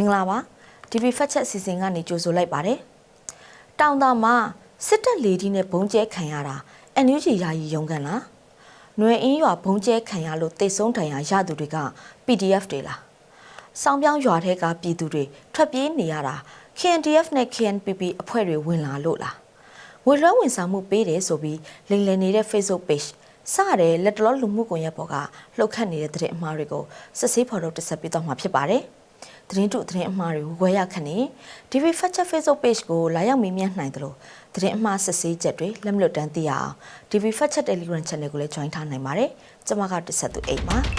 မင်္ဂလာပါ DB ဖတ်ချက်စီစဉ်ကနေကြိုဆိုလိုက်ပါတယ်တောင်တာမှာစစ်တပ်လေဒီနဲ့ဘုံကျဲခံရတာ NUG ယာယီရုံးကန်လားຫນွေအင်းရွာဘုံကျဲခံရလို့တိတ်ဆုံးတိုင်ရရသူတွေက PDF တွေလားစောင်းပြောင်းရွာထဲကပြည်သူတွေထွက်ပြေးနေရတာ KNDF နဲ့ KNPP အဖွဲ့တွေဝင်လာလို့လားဝေလွှဲဝင်ဆောင်မှုပေးတယ်ဆိုပြီးလိမ်လည်နေတဲ့ Facebook page စတဲ့လက်တလောလူမှုကွန်ရက်ပေါ်ကလှုပ်ခတ်နေတဲ့သတင်းအမှားတွေကိုစစ်ဆေးဖော်ထုတ်တက်ဆက်ပေးတော့မှာဖြစ်ပါတယ်။ သတင်းတုသတင်းအမှားတွေကိုဝယ်ရခဏ DV Fact Check Facebook page ကိုလာရောက်မေးမြန်းနိုင်တယ်လို့သတင်းအမှားစစ်ဆေးချက်တွေလက်မလွတ်တမ်းသိရအောင် DV Fact Check Telegram Channel ကိုလည်း join ထားနိုင်ပါတယ်။ကျွန်မကတက်ဆက်သူအိမ်ပါ။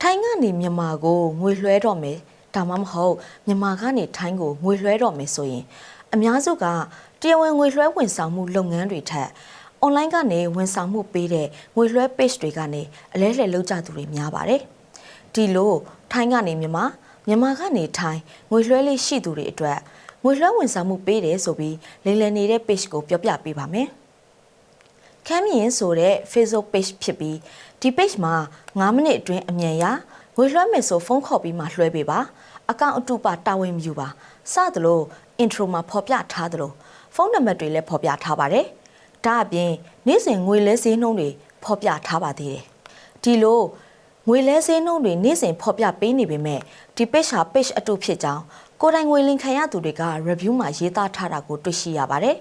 ထိုင်းကနေမြန်မာကိုငွေလွှဲတော့မယ်ဒါမှမဟုတ်မြန်မာကနေထိုင်းကိုငွေလွှဲတော့မယ်ဆိုရင် အများစုကတရားဝင်ငွေလွှဲဝန်ဆောင်မှုလုပ်ငန်းတွေထက်အွန်လိုင်းကနေဝန်ဆောင်မှုပေးတဲ့ငွေလွှဲ page တွေကနေအလဲလှယ်လုပ်ကြသူတွေများပါတယ်။ ဒီလိုထိုင်းကနေမြန်မာမြန်မာကနေထိုင်းငွေလွှဲလေးရှိသူတွေအတွက်ငွေလွှဲဝန်ဆောင်မှုပေးတယ်ဆိုပြီးလိမ်လည်နေတဲ့ page ကိုပြောပြပေးပါမယ်။ခမ်းမြင်ဆိုတဲ့ Facebook page ဖြစ်ပြီးဒီ page မှာ9မိနစ်အတွင်းအမြန်ရငွေလွှဲမယ်ဆိုဖုန်းခေါ်ပြီးမှလွှဲပေးပါအကောင့်အတုပတာဝန်မယူပါစသလို intro မှာဖော်ပြထားသလိုဖုန်းနံပါတ်တွေလည်းဖော်ပြထားပါတယ်ဒါအပြင်နေ့စဉ်ငွေလဲစည်းနှုန်းတွေဖော်ပြထားပါသေးတယ်ဒီလို ငွေလဲစည်းနှုန်းတွေနေ့စဉ်ဖော်ပြပေးနေပေမဲ့ဒီ page ဟာ page အတုဖြစ်ကြောင်းကိုယ်တိုင်ငွေလင်ခံရသူတွေက review မှာရေးသားထားတာကိုတွေ့ရှိရပါတယ်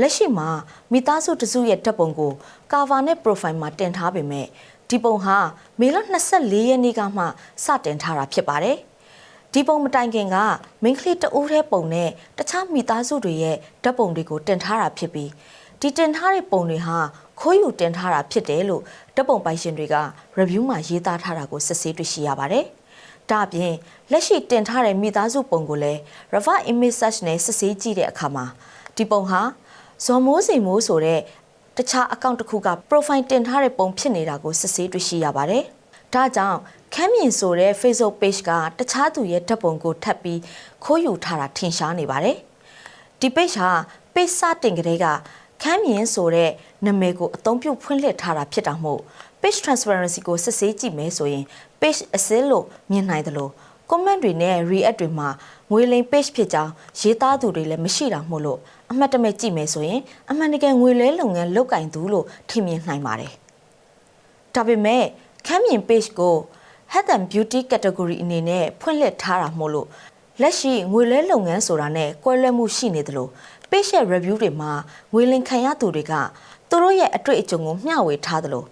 လက်ရှိမှာမိသားစုတစုရဲ့တပ်ပုံကို cover နဲ့ profile မှာတင်ထားပေမဲ့ဒီပုံဟာမေလ24ရက်နေ့ကမှစတင်ထားတာဖြစ်ပါတယ်။ဒီပုံမတိုင်ခင်ကမိန်းကလေးတအိုးတဲ့ပုံနဲ့တခြားမိသားစုတွေရဲ့ဓာတ်ပုံတွေကိုတင်ထားတာဖြစ်ပြီးဒီတင်ထားတဲ့ပုံတွေဟာ ခိုးယူတင်ထားတာဖြစ်တယ်လို့ဓာတ်ပုံပိုင်ရှင်တွေက review မှာရေးသားထားတာကိုစစ်ဆေးတွေ့ရှိရပါတယ်။ဒါအပြင်လက်ရှိတင်ထားတဲ့မိသားစုပုံကိုလည်း reverse image search နဲ့စစ်ဆေးကြည့်တဲ့အခါမှာဒီပုံဟာဇော်မိုးစိန်မိုးဆိုတဲ့တခြားအကောင့်တစ်ခုက profile တင်ထားတဲ့ပုံဖြစ်နေတာကိုစစ်ဆေးတွေ့ရှိရပါတယ်။ဒါကြောင့်ခမ်းမြင်ဆိုတဲ့ Facebook page ကတခြားသူရဲ့ဓာတ်ပုံကိုထပ်ပြီးခိုးယူထားတာထင်ရှားနေပါတယ်။ဒီ page ဟာ page စတင်ကလေးကခမ်းမြင်ဆိုတဲ့နာမည်ကိုအသုံးပြုဖွင့်လှစ်ထားတာဖြစ်တာမို့ page transparency ကိုစစ်ဆေးကြည့်မယ်ဆိုရင် page အစင်းလို့မြင်နိုင်တယ်လို့ comment တွေနဲ့ react တွေမှာငွေလိမ် page ဖြစ်ကြောင်းရေးသားသူတွေလည်းမရှိတာမို့လို့အမှတ်တမဲ့ကြည့်မယ်ဆိုရင်အမှန်တကယ်ငွေလဲလုပ်ငန်းလုပ်ကင်သူလို့ထင်မြင်နိုင်ပါတယ်။ဒါပေမဲ့ခမ်းမြင် page ကို health and beauty category အနေနဲ့ဖွင့်လှစ်ထားတာမို့လို့လက်ရှိငွေလဲလုပ်ငန်းဆိုတာနဲ့ကွဲလွဲမှုရှိနေသလို page ရဲ့ review တွေမှာငွေလင်ခံရသူတွေကသူတို့ရဲ့အတွေ့အကြုံကိုမျှဝေထားသလို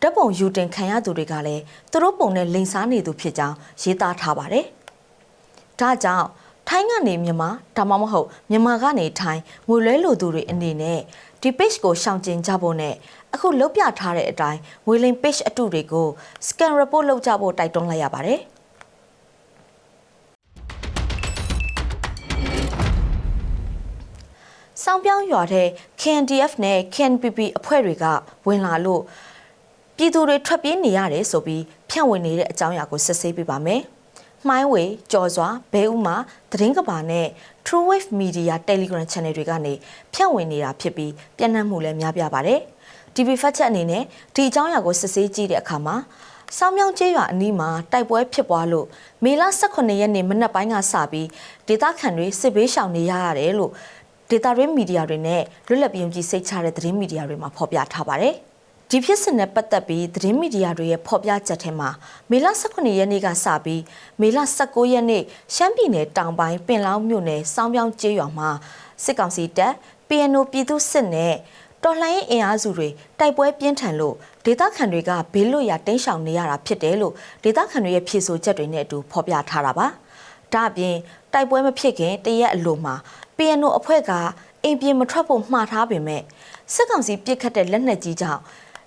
ဓာတ်ပုံယူတင်ခံရသူတွေကလည်းသူတို့ပုံနဲ့လိန်စားနေသူဖြစ်ကြောင်းရေးသားထားပါတယ်။ဒါကြောင့်ထိုင်းကနေမြန်မာဒါမှမဟုတ်မြန်မာကနေထိုင်းငွေလဲလိုသူတွေအနေနဲ့ဒီ page ကိုရှောင်ကျဉ်ကြဖို့နဲ့အခုလုတ်ပြထားတဲ့အတိုင်းငွေလိမ် page အတုတွေကို scan report လုပ်ကြဖို့တိုက်တွန်းလိုက်ရပါတယ်။ စောင်းပြောင်းရွာတဲ့ KNDF နဲ့ KNPP အဖွဲ့တွေကဝင်လာလို့ပြည်သူတွေထွက်ပြေးနေရတယ်ဆိုပြီးဖြန့်ဝေနေတဲ့အကြောင်းအရာကိုစစ်ဆေးပြပါမယ်။မှိုင်းဝေကြော်စွာဘဲဥမှာသတင်းကဘာနဲ့ True Wave Media Telegram Channel တွေကနေဖြန့်ဝေနေတာဖြစ်ပြီးပြန့်နှံ့မှုလည်းများပြားပါတယ်။ TV Fact Check အနေနဲ့ဒီအကြောင်းအရာကိုစစ်ဆေးကြည့်တဲ့အခါမှာစောင်းမြောင်းကျေးရွာအနီးမှာတိုက်ပွဲဖြစ်ပွားလို့မေလ18ရက်နေ့မနက်ပိုင်းကစပြီးဒေသခံတွေစစ်ဘေးရှောင်နေရရတယ်လို့ ဒေတာရင်းမီဒီယာတွေနဲ့လွတ်လပ်ပြုံကြည်စိတ်ချတဲ့သတင်းမီဒီယာတွေမှာဖော်ပြထားပါတယ်။ဒီဖြစ်စဉ်နဲ့ပတ်သက်ပြီးသတင်းမီဒီယာတွေရဲ့ဖော်ပြချက်ထဲမှာမေလ18ရက်နေ့ကစပြီးမေလ19ရက်နေ့ရှမ်းပြည်နယ်တောင်ပိုင်းပင်လောင်းမြို့နယ်စောင်းပြောင်းကျေးရွာမှာစစ်ကောင်စီတပ် PNO ပြည်သူစစ်နဲ့တော်လှန်ရေးအင်အားစုတွေတိုက်ပွဲပြင်းထန်လို့ဒေသခံတွေကဘေးလွတ်ရာတင်းရှောင်နေရတာဖြစ်တယ်လို့ဒေသခံတွေရဲ့ဖြေဆိုချက်တွေနဲ့အတူဖော်ပြထားတာပါ။ ဒါအပြင်တိုက်ပွဲမဖြစ်ခင်တရက်အလိုမှာ PNO အဖွဲ့ကအိမ်ပြင်မထွက်ဖို့မှားထားပေမဲ့စစ်ကောင်စီပစ်ခတ်တဲ့လက်နက်ကြီးကြောင့်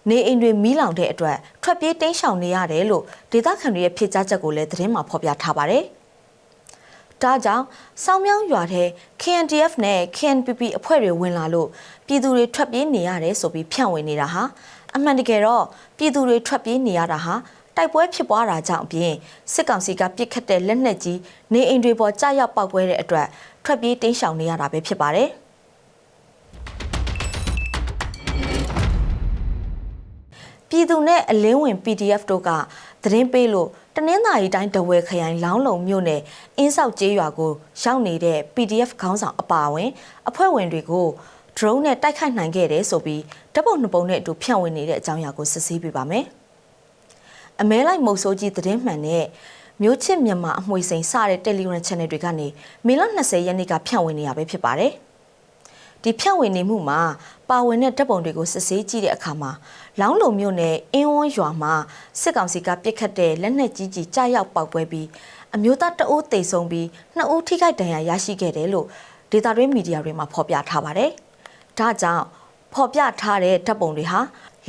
နေအိမ်တွေမီးလောင်တဲ့အတွက်ထွက်ပြေးတိမ်းရှောင်နေရတယ်လို့ဒေသခံတွေရဲ့ဖြေကြားချက်ကိုလည်းသတင်းမှာဖော်ပြထားပါတယ်။ဒါကြောင့်စောင်းမြောင်းရွာထဲ KNDF နဲ့ KNPP အဖွဲ့တွေဝင်လာလို့ပြည်သူတွေထွက်ပြေးနေရတယ်ဆိုပြီးဖြန့်ဝေနေတာဟာအမှန်တကယ်တော့ပြည်သူတွေထွက်ပြေးနေရတာဟာ တိုက်ပွဲဖြစ်ပွားတာကြောင့်အပြင်စစ်ကောင်စီကပစ်ခတ်တဲ့လက်နက်ကြီးနေအိမ်တွေပေါ်ကြားရောက်ပောက်ကွဲတဲ့အတွက်ထွက်ပြေးတိမ်းရှောင်နေရတာပဲဖြစ်ပါတယ်။ပြည်သူနဲ့အလင်းဝင် PDF တို့ကသတင်းပေးလို့တနင်္သာရီတိုင်းတဝဲခရိုင်လောင်းလုံမြို့နယ်အင်းဆောက်ကျေးရွာကိုရောက်နေတဲ့ PDF ခေါင်းဆောင်အပါအဝင် အဖွဲ့ဝင်တွေကို drone နဲ့တိုက်ခိုက်နိုင်ခဲ့တယ်ဆိုပြီးဓာတ်ပုံနှစ်ပုံနဲ့အတူဖြန့်ဝေနေတဲ့အကြောင်းအရာကိုစစ်ဆေးပြပါမယ်။ အမဲလိုက်မုတ်ဆိုးကြီးသတင်းမှန်နဲ့မျိုးချစ်မြန်မာအမွှေစိန်စတဲ့ Telegram Channel တွေကနေမေလ20ရက်နေ့ကဖြန့်ဝေနေရပဲဖြစ်ပါတယ်။ဒီဖြန့်ဝေနေမှုမှာပါဝင်တဲ့တပ်ပုံတွေကိုစစ်ဆေးကြည့်တဲ့အခါမှာလောင်းလုံမြို့နယ်အင်းဝန်းရွာမှာစစ်ကောင်စီကပြစ်ခတ်တဲ့လက်နက်ကြီးကြီးကြားရောက်ပောက်ပွဲပြီးအမျိုးသားတအုပ်တိတ်ဆုံးပြီးနှစ်ဦးထိခိုက်ဒဏ်ရာရရှိခဲ့တယ်လို့ဒေတာတွင်းမီဒီယာတွေမှာဖော်ပြထားပါတယ်။ဒါကြောင့်ဖော်ပြထားတဲ့တပ်ပုံတွေဟာ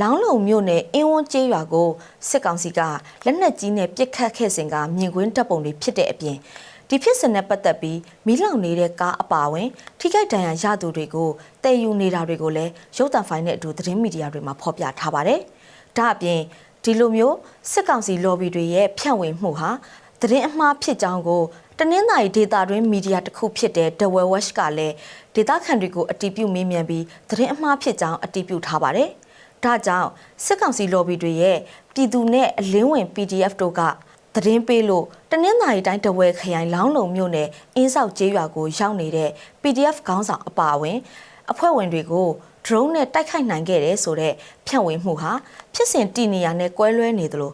လောင်းလုံမြို့နယ်အင်းဝန်းကျေးရွာကိုစစ်ကောင်စီကလက်နက်ကြီးနဲ့ပစ်ခတ်ခဲ့စဉ်ကမြင်ကွင်းတပ်ပုံတွေဖြစ်တဲ့အပြင်ဒီဖြစ်စဉ်နဲ့ပတ်သက်ပြီးမီးလောင်နေတဲ့ကားအပါဝင် ထိခိုက်ဒဏ်ရာရသူတွေကိုတည်ယူနေတာတွေကိုလည်းရုပ်သံဖိုင်နဲ့အတူသတင်းမီဒီယာတွေမှာဖော်ပြထားပါတယ်။ဒါအပြင်ဒီလိုမျိုးစစ်ကောင်စီ lobby တွေရဲ့ဖြန့်ဝေမှုဟာသတင်းအမှားဖြစ်ကြောင်းကိုတနင်္သာရီဒေတာတွင်းမီဒီယာတစ်ခုဖြစ်တဲ့ The Well Watch ကလည်းဒေတာခန်တွေကိုအတီးပြုမေးမြန်းပြီးသတင်းအမှားဖြစ်ကြောင်းအတီးပြုထားပါတယ်။ ဒါကြောင့်စစ်ကောင်စီ lobby တွေရဲ့ပြည်သူနဲ့အလင်းဝင် PDF တို့ကသတင်းပေးလို့တနင်္သာရီတိုင်းတဝဲခရိုင်လောင်းလုံမြို့နယ်အင်းဆောက်ကျေးရွာကိုရောက်နေတဲ့ PDF ခေါင်းဆောင်အပါအဝင် အဖွဲ့ဝင်တွေကို drone နဲ့တိုက်ခိုက်နိုင်ခဲ့တယ်ဆိုတော့ဖြန့်ဝေမှုဟာဖြစ်စဉ်တည်နေရနဲ့ကွဲလွဲနေသလို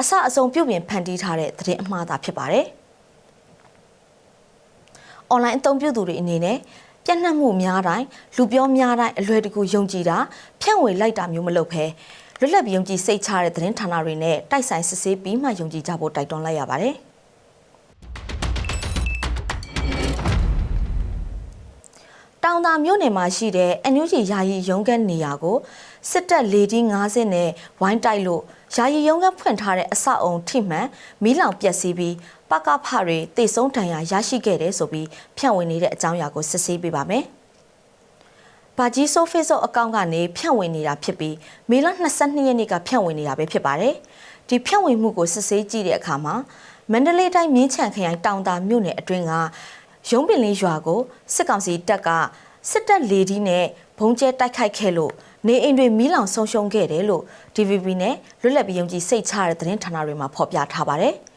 အစအစုံပြုတ်ပြင်ဖန်တီးထားတဲ့သတင်းအမှားသာဖြစ်ပါတယ်။ online အသုံးပြုသူတွေအနေနဲ့ ပြန့်နှံ့မှုများတိုင်းလူပြောများတိုင်းအလွယ်တကူယုံကြည်တာဖြန့်ဝေလိုက်တာမျိုးမလုပ်ဘဲလွတ်လပ်ပြီးယုံကြည်စိတ်ချတဲ့သတင်းဌာနတွေနဲ့တိုက်ဆိုင်စစ်ဆေးပြီးမှယုံကြည်ကြဖို့တိုက်တွန်းလိုက်ရပါတယ်။တောင်သာမြို့နယ်မှာရှိတဲ့ NUG ယာယီရုံးခန်းနေရာကိုစစ်တပ်လေကြီး90နဲ့ဝိုင်းတိုက်လို့ယာယီရုံးခန်းဖွင့်ထားတဲ့အဆောက်အုံထိမှန်မီးလောင်ပျက်စီးပြီး ပကဖတွေတိတ်ဆုံးတန်ရာရရှိခဲ့တယ်ဆိုပြီးဖြန့်ဝေနေတဲ့အကြောင်းအရာကိုစစ်ဆေးပေးပါမယ်။ဘာကြီးဆို Facebook အကောင့်ကနေဖြန့်ဝေနေတာဖြစ်ပြီးမေလ22ရက်နေ့ကဖြန့်ဝေနေတာပဲဖြစ်ပါတယ်။ဒီဖြန့်ဝေမှုကိုစစ်ဆေးကြည့်တဲ့အခါမှာမန္တလေးတိုင်းမြင်းချံခရိုင်တောင်တာမြို့နယ်အတွင်းကရုံးပင်လေးရွာကိုစစ်ကောင်စီတပ်ကစစ်တပ်လေဒီနဲ့ဘုံကျဲတိုက်ခိုက်ခဲ့လို့နေအိမ်တွေမီးလောင်ဆုံးရှုံးခဲ့တယ်လို့ DVB နဲ့လွတ်လပ်ပြီးယုံကြည်စိတ်ချတဲ့သတင်းဌာနတွေမှာဖော်ပြထားပါတယ်။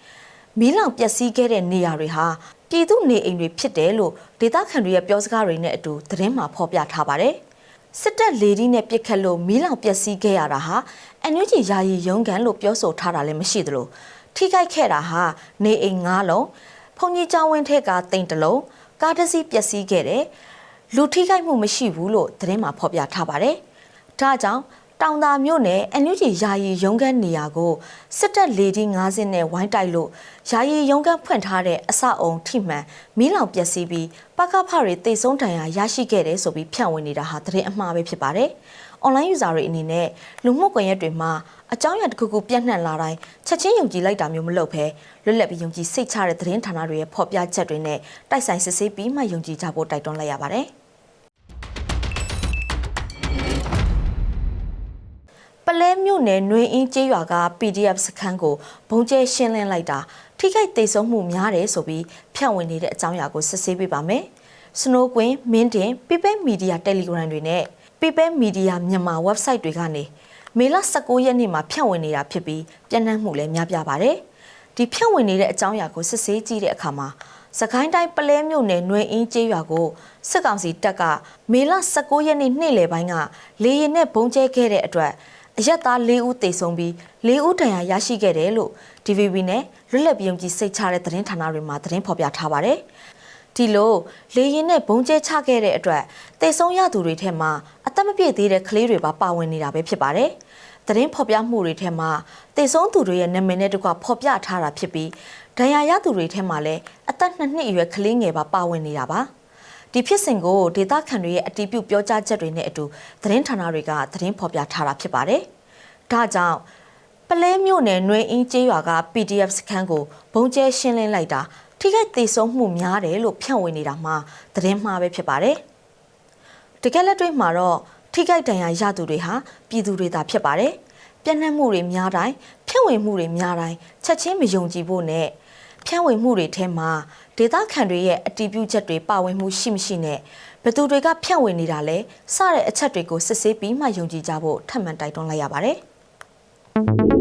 မီးလောင်ပျက်စီးခဲ့တဲ့နေရာတွေဟာပြည်သူနေအိမ်တွေဖြစ်တယ်လို့ဒေသခံတွေရဲ့ပြောစကားတွေနဲ့အတူသတင်းမှာဖော်ပြထားပါတယ်။စစ်တပ်လေဒီနဲ့ပြစ်ခတ်လို့မီးလောင်ပျက်စီးခဲ့ရတာဟာအန်ယူဂျီယာယီရုံးကန်လို့ပြောဆိုထားတာလည်းမရှိသလိုထိခိုက်ခဲ့တာဟာနေအိမ်၅လုံးဖုန်ကြီးကျောင်းဝင်းထက်ကတိမ်တလုံးကားတစ်စီးပျက်စီးခဲ့တယ်လူထိခိုက်မှုမရှိဘူးလို့သတင်းမှာဖော်ပြထားပါတယ်။ဒါကြောင့် တောင်သာမြို့နယ်အန်ယူဂျီယာယီရုံးခန်းနေရာကိုစစ်တပ်လေကြီး9စင်းနဲ့ဝိုင်းတိုက်လို့ယာယီရုံးခန်းဖွင့်ထားတဲ့အဆောက်အုံထိမှန်မီးလောင်ပျက်စီးပြီးပကဖတွေတိတ်ဆုံးတန်ရာရရှိခဲ့တယ်ဆိုပြီးဖြန့်ဝေနေတာဟာသတင်းအမှားပဲဖြစ်ပါတယ်။ online user တွေအနေနဲ့လူမှုကွန်ရက်တွေမှာအကြောင်းအရာတစ်ခုခုပြန့်နှံ့လာတိုင်းချက်ချင်းယုံကြည်လိုက်တာမျိုးမလုပ်ဘဲလွတ်လပ်ပြီးယုံကြည်စိတ်ချတဲ့သတင်းဌာနတွေရဲ့ဖော်ပြချက်တွေနဲ့တိုက်ဆိုင်စစ်ဆေးပြီးမှယုံကြည်ကြဖို့တိုက်တွန်းလိုက်ရပါတယ်။ လဲမြို့နယ်နှွေအင်းကျေးရွာက PDF စခန်းကိုဘုံကျဲရှင်းလင်းလိုက်တာထိခိုက်ဒေဆုံးမှုများတယ်ဆိုပြီးဖြန့်ဝေနေတဲ့အကြောင်းအရာကိုစစ်ဆေးပေးပါမယ်။စနိုးကွင်းမင်းတင် People Media Telegram တွေနဲ့ People Media မြန်မာ website တွေကနေမေလ19ရက်နေ့မှာဖြန့်ဝေနေတာဖြစ်ပြီးပြန့်နှံ့မှုလည်းများပြားပါတယ်။ဒီဖြန့်ဝေနေတဲ့အကြောင်းအရာကိုစစ်ဆေးကြည့်တဲ့အခါမှာစကိုင်းတိုင်းပလဲမြို့နယ်နှွေအင်းကျေးရွာကိုစစ်ကောင်စီတပ်ကမေလ19ရက်နေ့နေ့လယ်ပိုင်းကလေရင်နဲ့ဘုံကျဲခဲ့တဲ့အတွက် အရက်သား၄ဦးသေဆုံးပြီး၄ဦးဒဏ်ရာရရှိခဲ့တယ်လို့ DVB နဲ့လွတ်လပ်ပြုံကြီးစိတ်ချတဲ့သတင်းဌာနတွေမှာသတင်းဖော်ပြထားပါတယ်။ဒီလိုလေရင်နဲ့ဘုံကျဲချခဲ့တဲ့အတွက်သေဆုံးရသူတွေထဲမှာအသက်မပြည့်သေးတဲ့ကလေးတွေပါပါဝင်နေတာပဲဖြစ်ပါတယ်။သတင်းဖော်ပြမှုတွေထဲမှာသေဆုံးသူတွေရဲ့နာမည်နဲ့တကွဖော်ပြထားတာဖြစ်ပြီးဒဏ်ရာရသူတွေထဲမှာလည်းအသက်နှစ်နှစ်အရွယ်ကလေးငယ်ပါပါဝင်နေတာပါ။ ဒီဖြစ်စဉ်ကိုဒေသခံတွေရဲ့အတီးပြုပြောကြားချက်တွေနဲ့အတူသတင်းဌာနတွေကသတင်းဖော်ပြထားတာဖြစ်ပါတယ်။ဒါကြောင့်ပလဲမြို့နယ်နှွေအင်းကျေးရွာက PDF စခန်းကိုဘုံကျဲရှင်းလင်းလိုက်တာထိခိုက်သေးဆုံးမှုများတယ်လို့ဖြန့်ဝေနေတာမှသတင်းမှားပဲဖြစ်ပါတယ်။တကယ်လက်တွေ့မှာတော့ထိခိုက်ဒဏ်ရာရသူတွေဟာပြည်သူတွေသာဖြစ်ပါတယ်။ပြန့်နှံ့မှုတွေများတိုင်းဖြန့်ဝေမှုတွေများတိုင်းချက်ချင်းမယုံကြည်ဖို့နဲ့ဖြန့်ဝေမှုတွေထဲမှာ ဒေသခံတွေရဲ့အတီးပြုချက်တွေပါဝင်မှုရှိမရှိနဲ့ဘသူတွေကဖြန့်ဝေနေတာလဲစတဲ့အချက်တွေကိုစစ်ဆေးပြီးမှယုံကြည်ကြဖို့ထပ်မံတိုက်တွန်းလိုက်ရပါတယ်။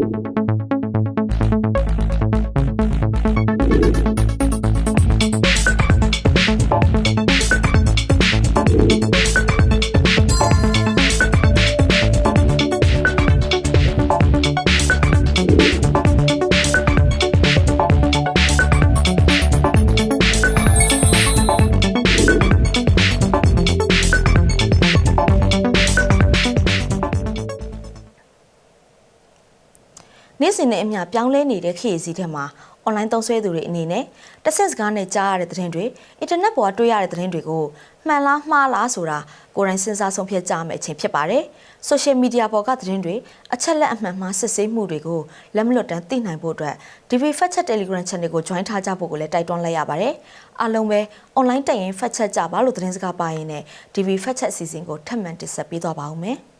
နေ့စဉ်နဲ့အမျှပြောင်းလဲနေတဲ့ခေတ်အစည်းထဲမှာအွန်လိုင်းသုံးစွဲသူတွေအနေနဲ့တစ်ဆက်စကားနဲ့ကြားရတဲ့သတင်းတွေအင်တာနက်ပေါ်ကတွေ့ရတဲ့သတင်းတွေကိုမှန်လားမှားလားဆိုတာကိုယ်တိုင်စဉ်းစားဆုံးဖြတ်ကြမယ့်အချိန်ဖြစ်ပါတယ်။ social media ပေါ်ကသတင်းတွေအချက်လက်အမှန်မှားစစ်ဆေးမှုတွေကိုလက်မလွတ်တမ်းသိနိုင်ဖို့အတွက် DV Fact Check Telegram Channel ကို join ထားကြဖို့ကိုလည်းတိုက်တွန်းလိုက်ရပါတယ်။အားလုံးပဲ online တက်ရင် fact check ကြပါလို့သတင်းစကားပါရင်းနဲ့ DV Fact Check အစီအစဉ်ကိုထပ်မံတင်ဆက်ပေးသွားပါဦးမယ်။